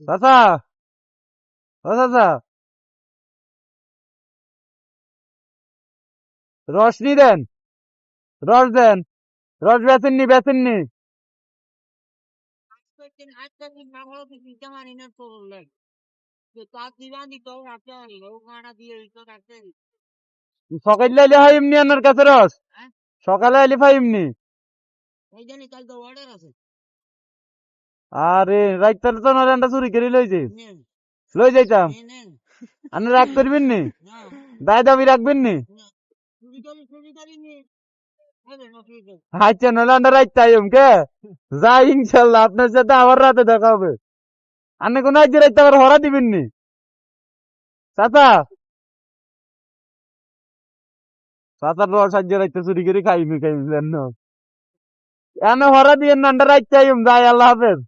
চাচা ও চাচা। রসনি দেন রস দেন রস বেচেননি বেচেননি সকালে আইলে হয় এমনি আপনার কাছে রস। হ্যাঁ? সকালে আইলে পাই এমনি। ওই জানি কাল তো অর্ডার আছে। আরে রাইতার তো নলেনটা চুরি করে লই যে নেন লই যাইতাম। আপনি রাগ করবেন নি? দায় দাবি রাখবেন নি? আচ্ছা নলে আন্ডা রাইত টাইম কে? যাই ইনশাল্লাহ আপনার সাথে আবার রাতে দেখা হবে। আপনি কোন আজ আবার হরা দিবেন নি? চাচা। চাচার রস আজ রাইতে চুরি করে খাইমি খাইমি এনে হরা দিয়ে নান্ডা রাইত টাইম যাই আল্লাহ হাফেজ।